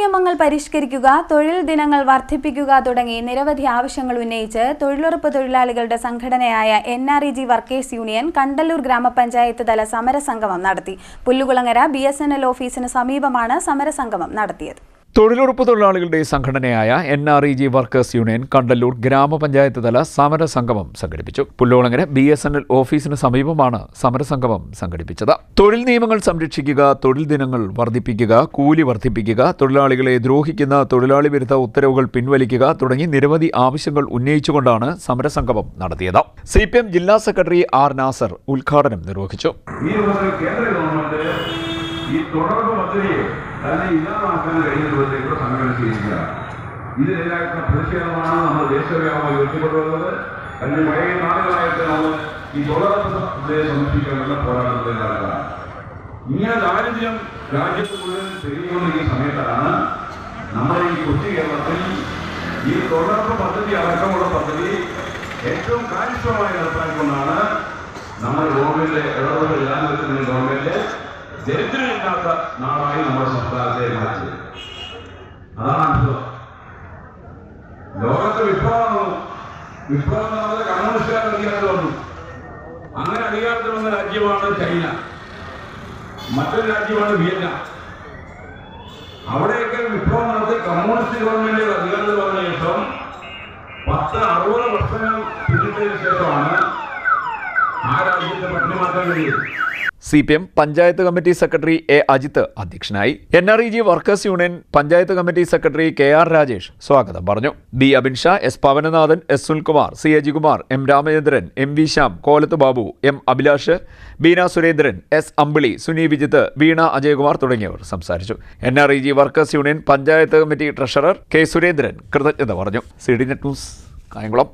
നിയമങ്ങൾ പരിഷ്കരിക്കുക തൊഴിൽ ദിനങ്ങൾ വർദ്ധിപ്പിക്കുക തുടങ്ങി നിരവധി ആവശ്യങ്ങൾ ഉന്നയിച്ച് തൊഴിലുറപ്പ് തൊഴിലാളികളുടെ സംഘടനയായ N R E G workers union Kandalloor ഗ്രാമപഞ്ചായത്ത് തല സമരസംഗമം നടത്തി. Pullukulangara B S N L ഓഫീസിന് സമീപമാണ് സമരസംഗമം നടത്തിയത്. തൊഴിലുറപ്പ് തൊഴിലാളികളുടെ സംഘടനയായ N R E G workers union Kandalloor ഗ്രാമപഞ്ചായത്ത് തല സമരസംഗമം സംഘടിപ്പിച്ചു. Pullolangara B S N L ഓഫീസിന് സമീപമാണ് സമരസംഗമം സംഘടിപ്പിച്ചത്. തൊഴിൽ നിയമങ്ങൾ സംരക്ഷിക്കുക തൊഴിൽ ദിനങ്ങൾ വർദ്ധിപ്പിക്കുക കൂലി വർദ്ധിപ്പിക്കുക തൊഴിലാളികളെ ദ്രോഹിക്കുന്ന തൊഴിലാളി വിരുദ്ധ ഉത്തരവുകൾ പിൻവലിക്കുക തുടങ്ങി നിരവധി ആവശ്യങ്ങൾ ഉന്നയിച്ചുകൊണ്ടാണ് സമരസംഗമം നടത്തിയത്. സി ജില്ലാ സെക്രട്ടറി ആർ നാസർ ഉദ്ഘാടനം നിർവഹിച്ചു. ഈ കേന്ദ്ര ഈ തുടർന്ന് പദ്ധതിയെ തന്നെ ഇല്ലാതാക്കാൻ കഴിയുന്ന വിധത്തിലുള്ള സമരം ചെയ്യുകയാണ് ഇതിനെല്ലാവർക്കും പ്രതിഷേധമാണ് നമ്മൾ ദേശവ്യാപകമായി ഉയർത്തിക്കൊണ്ടുവന്നത് കഴിഞ്ഞ പഴയ നാളുകളായിട്ട് നമ്മൾ ഈ തുടർന്ന് പദ്ധതിയെ സംരക്ഷിക്കാനുള്ള പോരാട്ടത്തിൽ നടക്കുകയാണ് ഇങ്ങനെ ദാരിദ്ര്യം രാജ്യത്ത് മുഴുവൻ പെരുകിക്കൊണ്ടിരിക്കുന്ന സമയത്താണ് നമ്മുടെ ഈ കൊച്ചു കേരളത്തിൽ ഈ തൊഴിലുറപ്പ് പദ്ധതി അടക്കമുള്ള പദ്ധതി ഏറ്റവും കാര്യക്ഷമമായി നടപ്പാക്കിക്കൊണ്ടാണ് നമ്മുടെ ഗവൺമെന്റ് ഇടപെടൽ ജനാധിപത്യത്തിന്റെ ഗവൺമെന്റ് ദരിദ്രമില്ലാത്ത നാടായി നമ്മുടെ സംസ്ഥാനത്തെ മാറ്റിയത് അതാണ് അത്ഭുതം ലോകത്തെ വിപ്ലവം വിപ്ലവം പറഞ്ഞത് കമ്മ്യൂണിസ്റ്റുകാർ അധികാരത്തിൽ വന്നു. അങ്ങനെ അധികാരത്തിൽ വന്ന രാജ്യമാണ് ചൈന. മറ്റൊരു രാജ്യമാണ് വിയറ്റ്നാം. അവിടെയൊക്കെ വിപ്ലവം നടത്തി കമ്മ്യൂണിസ്റ്റ് ഗവൺമെന്റ് അധികാരത്തിൽ വന്ന ശേഷം പത്ത് അറുപത് വർഷങ്ങൾ പിന്നിട്ടതിന് ശേഷമാണ് ആ രാജ്യത്തെ പട്ടിണി മാറ്റാൻ കഴിയുന്നത്. C P M panchayat committee secretary A Ajith അധ്യക്ഷനായി. N R E G workers union panchayat committee secretary K R Rajesh സ്വാഗതം പറഞ്ഞു. B Abinsha S Pavananathan S Sulkumar C Ajikumar M Ramachandran M V Shyam Kolath Babu M Abhilash Beena Surendran S Ambili Suni Vijith Veena Ajayakumar തുടങ്ങിയവർ സംസാരിച്ചു. N R E G workers union panchayat committee treasurer K Surendran കൃതജ്ഞത പറഞ്ഞു. C D net news Kayamkulam.